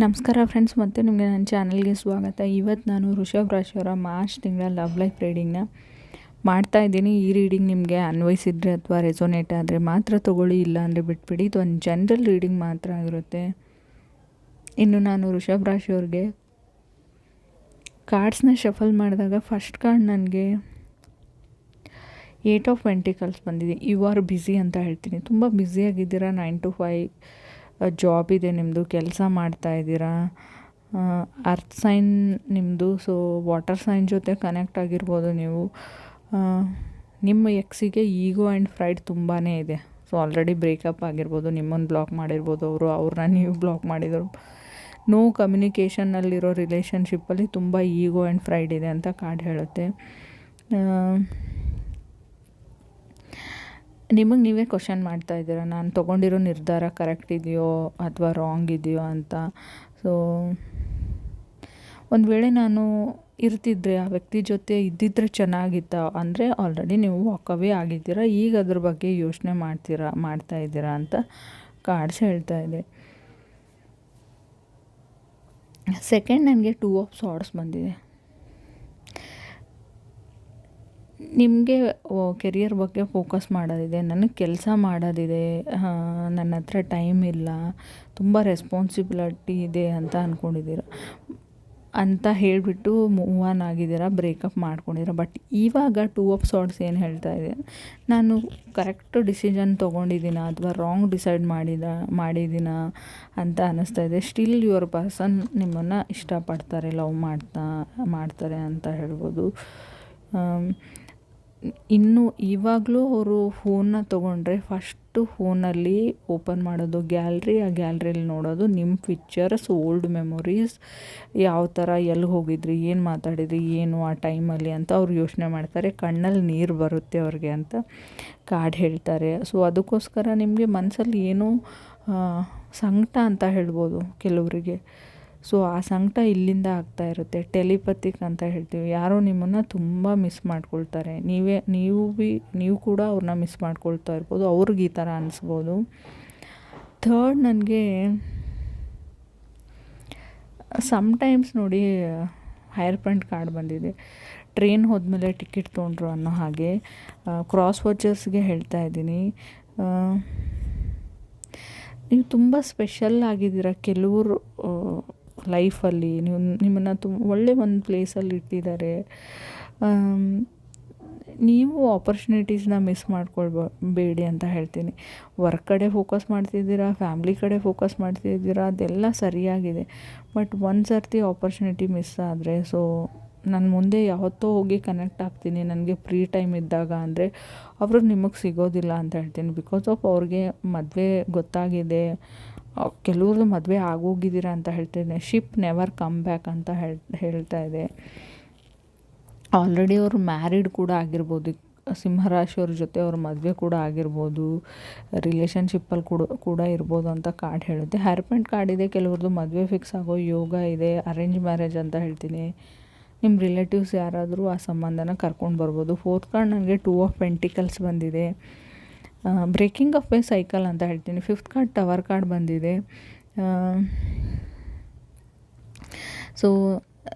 ನಮಸ್ಕಾರ ಫ್ರೆಂಡ್ಸ್ ಮತ್ತೆ ನಿಮಗೆ ನನ್ನ ಚಾನಲ್ಗೆ ಸ್ವಾಗತ. ಇವತ್ತು ನಾನು ಋಷಭ್ ರಾಶಿಯವರ ಮಾರ್ಚ್ ತಿಂಗಳ ಲವ್ ಲೈಫ್ ರೀಡಿಂಗ್ನ ಮಾಡ್ತಾ ಇದ್ದೀನಿ. ಈ ರೀಡಿಂಗ್ ನಿಮಗೆ ಅನ್ವಯಿಸಿದ್ರೆ ಅಥವಾ ರೆಸೋನೇಟ್ ಆದರೆ ಮಾತ್ರ ತೊಗೊಳ್ಳಿ ಇಲ್ಲ ಅಂದರೆ ಬಿಟ್ಬಿಡಿ. ಇದು ಒಂದು ಜನರಲ್ ರೀಡಿಂಗ್ ಮಾತ್ರ ಆಗಿರುತ್ತೆ. ಇನ್ನು ನಾನು ಋಷಭ್ ರಾಶಿಯವ್ರಿಗೆ ಕಾರ್ಡ್ಸ್ನ ಶಫಲ್ ಮಾಡಿದಾಗ ಫಸ್ಟ್ ಕಾರ್ಡ್ ನನಗೆ ಏಟ್ ಆಫ್ ವೆಂಟಿಕಲ್ಸ್ ಬಂದಿದೆ. ಯು ಆರ್ ಬ್ಯುಸಿ ಅಂತ ಹೇಳ್ತೀನಿ. ತುಂಬ ಬ್ಯುಸಿಯಾಗಿದ್ದೀರಾ ನೈನ್ ಟು ಫೈವ್ ಜಾಬ್ ಇದೆ ನಿಮ್ಮದು ಕೆಲಸ ಮಾಡ್ತಾ ಇದ್ದೀರಾ? ಅರ್ತ್ ಸೈನ್ ನಿಮ್ಮದು ಸೊ ವಾಟರ್ ಸೈನ್ ಜೊತೆ ಕನೆಕ್ಟ್ ಆಗಿರ್ಬೋದು ನೀವು. ನಿಮ್ಮ ಎಕ್ಸಿಗೆ ಈಗೋ ಆ್ಯಂಡ್ ಫ್ರೈಡ್ ತುಂಬಾ ಇದೆ. ಸೊ ಆಲ್ರೆಡಿ ಬ್ರೇಕಪ್ ಆಗಿರ್ಬೋದು ನಿಮ್ಮನ್ನು ಬ್ಲಾಕ್ ಮಾಡಿರ್ಬೋದು ಅವರು, ಅವ್ರನ್ನ ನೀವು ಬ್ಲಾಕ್ ಮಾಡಿದರು. ನೋ ಕಮ್ಯುನಿಕೇಷನ್ನಲ್ಲಿರೋ ರಿಲೇಷನ್ಶಿಪ್ಪಲ್ಲಿ ತುಂಬ ಈಗೋ ಆ್ಯಂಡ್ ಫ್ರೈಡ್ ಇದೆ ಅಂತ ಕಾರ್ಡ್ ಹೇಳುತ್ತೆ. ನಿಮಗೆ ನೀವೇ ಕ್ವಶನ್ ಮಾಡ್ತಾ ಇದ್ದೀರಾ? ನಾನು ತೊಗೊಂಡಿರೋ ನಿರ್ಧಾರ ಕರೆಕ್ಟ್ ಇದೆಯೋ ಅಥವಾ ರಾಂಗ್ ಇದೆಯೋ ಅಂತ? ಸೊ ಒಂದು ವೇಳೆ ನಾನು ಇರ್ತಿದ್ರೆ, ಆ ವ್ಯಕ್ತಿ ಜೊತೆ ಇದ್ದಿದ್ರೆ ಚೆನ್ನಾಗಿತ್ತ? ಅಂದರೆ ಆಲ್ರೆಡಿ ನೀವು ವಾಕವೇ ಆಗಿದ್ದೀರಾ, ಈಗ ಅದ್ರ ಬಗ್ಗೆ ಯೋಚನೆ ಮಾಡ್ತೀರಾ, ಮಾಡ್ತಾ ಇದ್ದೀರಾ ಅಂತ ಕಾರ್ಡ್ಸ್ ಹೇಳ್ತಾ ಇದೆ. ಸೆಕೆಂಡ್ ನನಗೆ ಟೂ ಆಫ್ ಸಾರ್ಡ್ಸ್ ಬಂದಿದೆ. ನಿಮಗೆ ಕೆರಿಯರ್ ಬಗ್ಗೆ ಫೋಕಸ್ ಮಾಡೋದಿದೆ ನನಗೆ ಕೆಲಸ ಮಾಡೋದಿದೆ ನನ್ನ ಹತ್ರ ಟೈಮ್ ಇಲ್ಲ, ತುಂಬ ರೆಸ್ಪಾನ್ಸಿಬಿಲಿಟಿ ಇದೆ ಅಂತ ಅಂದ್ಕೊಂಡಿದ್ದೀರ ಅಂತ ಹೇಳಿಬಿಟ್ಟು ಮೂವ್ ಆನ್ ಆಗಿದ್ದೀರಾ ಬ್ರೇಕಪ್ ಮಾಡ್ಕೊಂಡಿರ ಬಟ್ ಇವಾಗ ಟೂ ಆಫ್ ಸಾರ್ಟ್ಸ್ ಏನು ಹೇಳ್ತಾ ಇದೆ ನಾನು ಕರೆಕ್ಟ್ ಡಿಸಿಷನ್ ತೊಗೊಂಡಿದ್ದೀನ ಅಥವಾ ರಾಂಗ್ ಡಿಸೈಡ್ ಮಾಡಿದ, ಮಾಡಿದ್ದೀನ ಅಂತ ಅನ್ನಿಸ್ತಾ ಇದೆ. ಸ್ಟಿಲ್ ಯುವರ್ ಪರ್ಸನ್ ನಿಮ್ಮನ್ನು ಇಷ್ಟಪಡ್ತಾರೆ ಲವ್ ಮಾಡ್ತಾ, ಮಾಡ್ತಾರೆ ಅಂತ ಹೇಳ್ಬೋದು. ಇನ್ನು ಇವಾಗಲೂ ಅವರು ಫೋನ್ನ ತೊಗೊಂಡ್ರೆ ಫಸ್ಟು ಫೋನಲ್ಲಿ ಓಪನ್ ಮಾಡೋದು ಗ್ಯಾಲ್ರಿ ಆ ಗ್ಯಾಲ್ರಿಯಲ್ಲಿ ನೋಡೋದು ನಿಮ್ಮ ಪಿಕ್ಚರ್ಸ್ ಓಲ್ಡ್ ಮೆಮೊರೀಸ್ ಯಾವ ಥರ ಎಲ್ಲಿ ಹೋಗಿದ್ರಿ, ಏನು ಮಾತಾಡಿದ್ರಿ, ಏನು ಆ ಟೈಮಲ್ಲಿ ಅಂತ ಅವ್ರು ಯೋಚನೆ ಮಾಡ್ತಾರೆ. ಕಣ್ಣಲ್ಲಿ ನೀರು ಬರುತ್ತೆ ಅವ್ರಿಗೆ ಅಂತ ಕಾಡು ಹೇಳ್ತಾರೆ. ಸೊ ಅದಕ್ಕೋಸ್ಕರ ನಿಮಗೆ ಮನಸ್ಸಲ್ಲಿ ಏನೋ ಸಂಕಟ ಅಂತ ಹೇಳ್ಬೋದು ಕೆಲವರಿಗೆ. ಸೊ ಆ ಸಂಕಟ ಇಲ್ಲಿಂದ ಆಗ್ತಾ ಇರುತ್ತೆ. ಟೆಲಿಪತಿಕ್ ಅಂತ ಹೇಳ್ತೀವಿ. ಯಾರೋ ನಿಮ್ಮನ್ನು ತುಂಬ ಮಿಸ್ ಮಾಡ್ಕೊಳ್ತಾರೆ. ನೀವೇ, ನೀವು ಬಿ, ನೀವು ಕೂಡ ಅವ್ರನ್ನ ಮಿಸ್ ಮಾಡ್ಕೊಳ್ತಾ ಇರ್ಬೋದು. ಅವ್ರಿಗೆ ಈ ಥರ ಅನಿಸ್ಬೋದು. ಥರ್ಡ್ ನನಗೆ ಸಮ್ಟೈಮ್ಸ್ ನೋಡಿ ಹೈರ್ ಪಾಯಿಂಟ್ ಕಾರ್ಡ್ ಬಂದಿದೆ. ಟ್ರೈನ್ ಹೋದ್ಮೇಲೆ ಟಿಕೆಟ್ ತೊಗೊಂಡ್ರು ಅನ್ನೋ ಹಾಗೆ. ಕ್ರಾಸ್ ವಾಚರ್ಸ್ಗೆ ಹೇಳ್ತಾ ಇದ್ದೀನಿ. ನೀವು ತುಂಬ ಸ್ಪೆಷಲ್ ಆಗಿದ್ದೀರ. ಕೆಲವರು ಲೈಫಲ್ಲಿ ನೀವು ನಿಮ್ಮನ್ನು ತುಂಬ ಒಳ್ಳೆ ಒಂದು ಪ್ಲೇಸಲ್ಲಿ ಇಟ್ಟಿದ್ದಾರೆ. ನೀವು ಆಪರ್ಚುನಿಟೀಸ್ನ ಮಿಸ್ ಮಾಡ್ಕೊಳ್ಬ, ಬೇಡಿ ಅಂತ ಹೇಳ್ತೀನಿ. ವರ್ಕ್ ಕಡೆ ಫೋಕಸ್ ಮಾಡ್ತಿದ್ದೀರಾ ಫ್ಯಾಮ್ಲಿ ಕಡೆ ಫೋಕಸ್ ಮಾಡ್ತಿದ್ದೀರಾ, ಅದೆಲ್ಲ ಸರಿಯಾಗಿದೆ. ಬಟ್ ಒಂದು ಸರ್ತಿ ಆಪರ್ಚುನಿಟಿ ಮಿಸ್ ಆದರೆ ಸೊ ನಾನು ಮುಂದೆ ಯಾವತ್ತೋ ಹೋಗಿ ಕನೆಕ್ಟ್ ಆಗ್ತೀನಿ, ನನಗೆ ಫ್ರೀ ಟೈಮ್ ಇದ್ದಾಗ ಅಂದರೆ ಅವರು ನಿಮಗೆ ಸಿಗೋದಿಲ್ಲ ಅಂತ ಹೇಳ್ತೀನಿ. ಬಿಕಾಸ್ ಆಫ್ ಅವ್ರಿಗೆ ಮದುವೆ ಗೊತ್ತಾಗಿದೆ ಕೆಲವ್ರದ್ದು ಮದುವೆ ಆಗೋಗಿದ್ದೀರಾ ಅಂತ ಹೇಳ್ತೇನೆ ಶಿಪ್ ನೆವರ್ ಕಮ್ ಬ್ಯಾಕ್ ಅಂತ ಹೇಳ್, ಹೇಳ್ತಾ ಇದೆ ಆಲ್ರೆಡಿ ಅವರು ಮ್ಯಾರಿಡ್ ಕೂಡ ಆಗಿರ್ಬೋದು. ಸಿಂಹರಾಶಿಯವ್ರ ಜೊತೆ ಅವ್ರ ಮದುವೆ ಕೂಡ ಆಗಿರ್ಬೋದು. ರಿಲೇಷನ್ಶಿಪ್ಪಲ್ಲಿ ಕೂಡ ಕೂಡ ಇರ್ಬೋದು ಅಂತ ಕಾರ್ಡ್ ಹೇಳುತ್ತೆ. ಹ್ಯಾರ್ಪೆಂಟ್ ಕಾರ್ಡ್ ಇದೆ ಕೆಲವ್ರದ್ದು ಮದುವೆ ಫಿಕ್ಸ್ ಆಗೋ ಯೋಗ ಇದೆ ಅರೇಂಜ್ ಮ್ಯಾರೇಜ್ ಅಂತ ಹೇಳ್ತೀನಿ. ನಿಮ್ಮ ರಿಲೇಟಿವ್ಸ್ ಯಾರಾದರೂ ಆ ಸಂಬಂಧನ ಕರ್ಕೊಂಡು ಬರ್ಬೋದು. ಫೋರ್ತ್ ಕಾರ್ಡ್ ನನಗೆ ಟೂ ಆಫ್ ಪೆಂಟಿಕಲ್ಸ್ ಬಂದಿದೆ. ಬ್ರೇಕಿಂಗ್ ಆಫ್ ಎ ಸೈಕಲ್ ಅಂತ ಹೇಳ್ತೀನಿ. ಫಿಫ್ತ್ ಕಾರ್ಡ್ ಟವರ್ ಕಾರ್ಡ್ ಬಂದಿದೆ. ಸೊ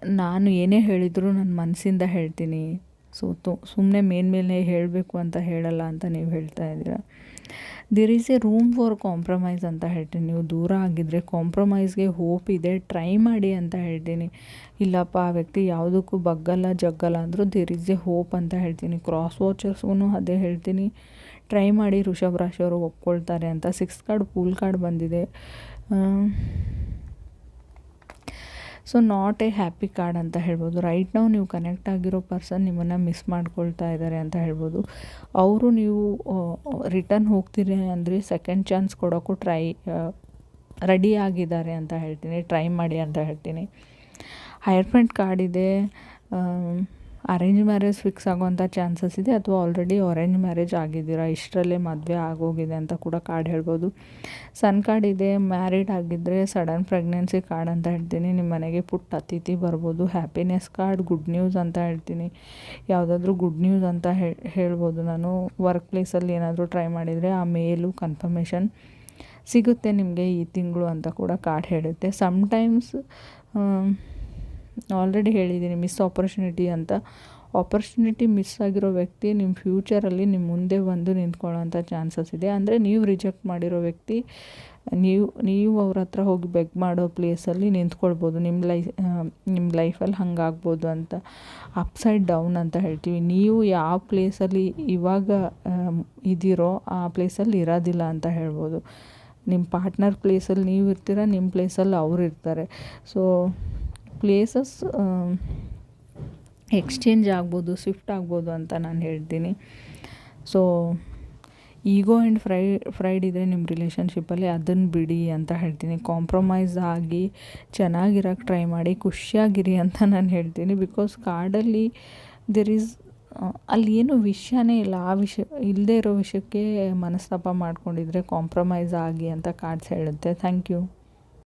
ನಾನು ಏನೇ ಹೇಳಿದರೂ ನನ್ನ ಮನಸ್ಸಿಂದ ಹೇಳ್ತೀನಿ. ಸೊ ತು ಸುಮ್ಮನೆ ಮೇಲ್ಮೇಲೆ ಹೇಳಬೇಕು ಅಂತ ಹೇಳಲ್ಲ ಅಂತ ನೀವು ಹೇಳ್ತಾ ಇದ್ದೀರಾ? There is a room for compromise ಅಂತ ಹೇಳ್ತೀನಿ. ನೀವು ದೂರ ಆಗಿದ್ದರೆ ಕಾಂಪ್ರಮೈಸ್ಗೆ ಹೋಪ್ ಇದೆ. ಟ್ರೈ ಮಾಡಿ ಅಂತ ಹೇಳ್ತೀನಿ. ಇಲ್ಲಪ್ಪ, ಆ ವ್ಯಕ್ತಿ ಯಾವುದಕ್ಕೂ ಬಗ್ಗಲ್ಲ, ಜಗ್ಗಲ್ಲ ಅಂದರೂ ದಿರ್ ಈಸ್ ಎ ಹೋಪ್ ಅಂತ ಹೇಳ್ತೀನಿ. ಕ್ರಾಸ್ ವಾಚರ್ಸ್ಗೂ ಅದೇ ಹೇಳ್ತೀನಿ. ಟ್ರೈ ಮಾಡಿ ಋಷಭ್ ರಾಶಿಯವರು ಒಪ್ಕೊಳ್ತಾರೆ ಅಂತ. ಸಿಕ್ಸ್ ಕಾರ್ಡ್ ಪೂಲ್ ಕಾರ್ಡ್ ಬಂದಿದೆ. So not a happy card ಅಂತ ಹೇಳ್ಬೋದು. ರೈಟ್ ನಾವು ನೀವು ಕನೆಕ್ಟ್ ಆಗಿರೋ ಪರ್ಸನ್ ನಿಮ್ಮನ್ನು ಮಿಸ್ ಮಾಡ್ಕೊಳ್ತಾ ಇದ್ದಾರೆ ಅಂತ ಹೇಳ್ಬೋದು. ಅವರು ನೀವು ರಿಟರ್ನ್ ಹೋಗ್ತೀರಿ ಅಂದರೆ ಸೆಕೆಂಡ್ ಚಾನ್ಸ್ ಕೊಡೋಕ್ಕೂ ಟ್ರೈ ರೆಡಿ ಆಗಿದ್ದಾರೆ ಅಂತ ಹೇಳ್ತೀನಿ. ಟ್ರೈ ಮಾಡಿ ಅಂತ ಹೇಳ್ತೀನಿ. ಹೈರ್ ಫ್ರೆಂಡ್ ಕಾರ್ಡ್ ಇದೆ. ಅರೇಂಜ್ ಮ್ಯಾರೇಜ್ ಫಿಕ್ಸ್ ಆಗೋವಂಥ ಚಾನ್ಸಸ್ ಇದೆ ಅಥವಾ ಆಲ್ರೆಡಿ ಅರೇಂಜ್ ಮ್ಯಾರೇಜ್ ಆಗಿದ್ದೀರಾ? ಇಷ್ಟರಲ್ಲೇ ಮದುವೆ ಆಗೋಗಿದೆ ಅಂತ ಕೂಡ ಕಾರ್ಡ್ ಹೇಳ್ಬೋದು. ಸನ್ ಕಾರ್ಡ್ ಇದೆ ಮ್ಯಾರಿಡ್ ಆಗಿದ್ದರೆ ಸಡನ್ ಪ್ರೆಗ್ನೆನ್ಸಿ ಕಾರ್ಡ್ ಅಂತ ಹೇಳ್ತೀನಿ. ನಿಮ್ಮ ಮನೆಗೆ ಪುಟ್ಟ ಅತಿಥಿ ಬರ್ಬೋದು. ಹ್ಯಾಪಿನೆಸ್ ಕಾರ್ಡ್ ಗುಡ್ ನ್ಯೂಸ್ ಅಂತ ಹೇಳ್ತೀನಿ. ಯಾವುದಾದ್ರೂ ಗುಡ್ ನ್ಯೂಸ್ ಅಂತ ಹೇಳ್ಬೋದು. ನಾನು ವರ್ಕ್ ಪ್ಲೇಸಲ್ಲಿ ಏನಾದರೂ ಟ್ರೈ ಮಾಡಿದರೆ ಆ ಮೇಲು ಕನ್ಫರ್ಮೇಷನ್ ಸಿಗುತ್ತೆ ನಿಮಗೆ ಈ ತಿಂಗಳು ಅಂತ ಕೂಡ ಕಾರ್ಡ್ ಹೇಳುತ್ತೆ. ಸಮ್ಟೈಮ್ಸ್ ಆಲ್ರೆಡಿ ಹೇಳಿದ್ದೀನಿ ಮಿಸ್ ಆಪರ್ಚುನಿಟಿ ಅಂತ. ಆಪರ್ಚುನಿಟಿ ಮಿಸ್ ಆಗಿರೋ ವ್ಯಕ್ತಿ ನಿಮ್ಮ ಫ್ಯೂಚರಲ್ಲಿ ನಿಮ್ಮ ಮುಂದೆ ಬಂದು ನಿಂತ್ಕೊಳ್ಳೋಂಥ ಚಾನ್ಸಸ್ ಇದೆ. ಅಂದರೆ ನೀವು ರಿಜೆಕ್ಟ್ ಮಾಡಿರೋ ವ್ಯಕ್ತಿ, ನೀವು ನೀವು ಅವ್ರ ಹತ್ರ ಹೋಗಿ ಬೆಗ್ ಮಾಡೋ ಪ್ಲೇಸಲ್ಲಿ ನಿಂತ್ಕೊಳ್ಬೋದು. ನಿಮ್ಮ ಲೈಫ್ ನಿಮ್ಮ ಲೈಫಲ್ಲಿ ಹಂಗಾಗ್ಬೋದು ಅಂತ. ಅಪ್ಸೈಡ್ ಡೌನ್ ಅಂತ ಹೇಳ್ತೀವಿ. ನೀವು ಯಾವ ಪ್ಲೇಸಲ್ಲಿ ಇವಾಗ ಇದ್ದೀರೋ ಆ ಪ್ಲೇಸಲ್ಲಿ ಇರೋದಿಲ್ಲ ಅಂತ ಹೇಳ್ಬೋದು. ನಿಮ್ಮ ಪಾರ್ಟ್ನರ್ ಪ್ಲೇಸಲ್ಲಿ ನೀವು ಇರ್ತೀರ ನಿಮ್ಮ ಪ್ಲೇಸಲ್ಲಿ ಅವ್ರು ಇರ್ತಾರೆ. ಸೊ ಪ್ಲೇಸಸ್ ಎಕ್ಸ್ಚೇಂಜ್ ಆಗ್ಬೋದು ಸ್ವಿಫ್ಟ್ ಆಗ್ಬೋದು ಅಂತ ನಾನು ಹೇಳ್ತೀನಿ. So ego and fry pride ಇದ್ದರೆ ನಿಮ್ಮ ರಿಲೇಷನ್ಶಿಪ್ಪಲ್ಲಿ ಅದನ್ನು ಬಿಡಿ ಅಂತ ಹೇಳ್ತೀನಿ. ಕಾಂಪ್ರಮೈಸ್ ಆಗಿ ಚೆನ್ನಾಗಿರೋಕ್ಕೆ ಟ್ರೈ ಮಾಡಿ, ಖುಷಿಯಾಗಿರಿ ಅಂತ ನಾನು ಹೇಳ್ತೀನಿ. ಬಿಕಾಸ್ ಕಾಡಲ್ಲಿ ದೇರ್ ಈಸ್ ಅಲ್ಲಿ ಏನು ವಿಷಯನೇ ಇಲ್ಲ. ಆ ವಿಷಯ ಇಲ್ಲದೇ ಇರೋ ವಿಷಯಕ್ಕೆ ಮನಸ್ತಾಪ ಮಾಡ್ಕೊಂಡಿದ್ರೆ ಕಾಂಪ್ರಮೈಸ್ ಆಗಿ ಅಂತ ಕಾರ್ಡ್ಸ್ ಹೇಳುತ್ತೆ. Thank you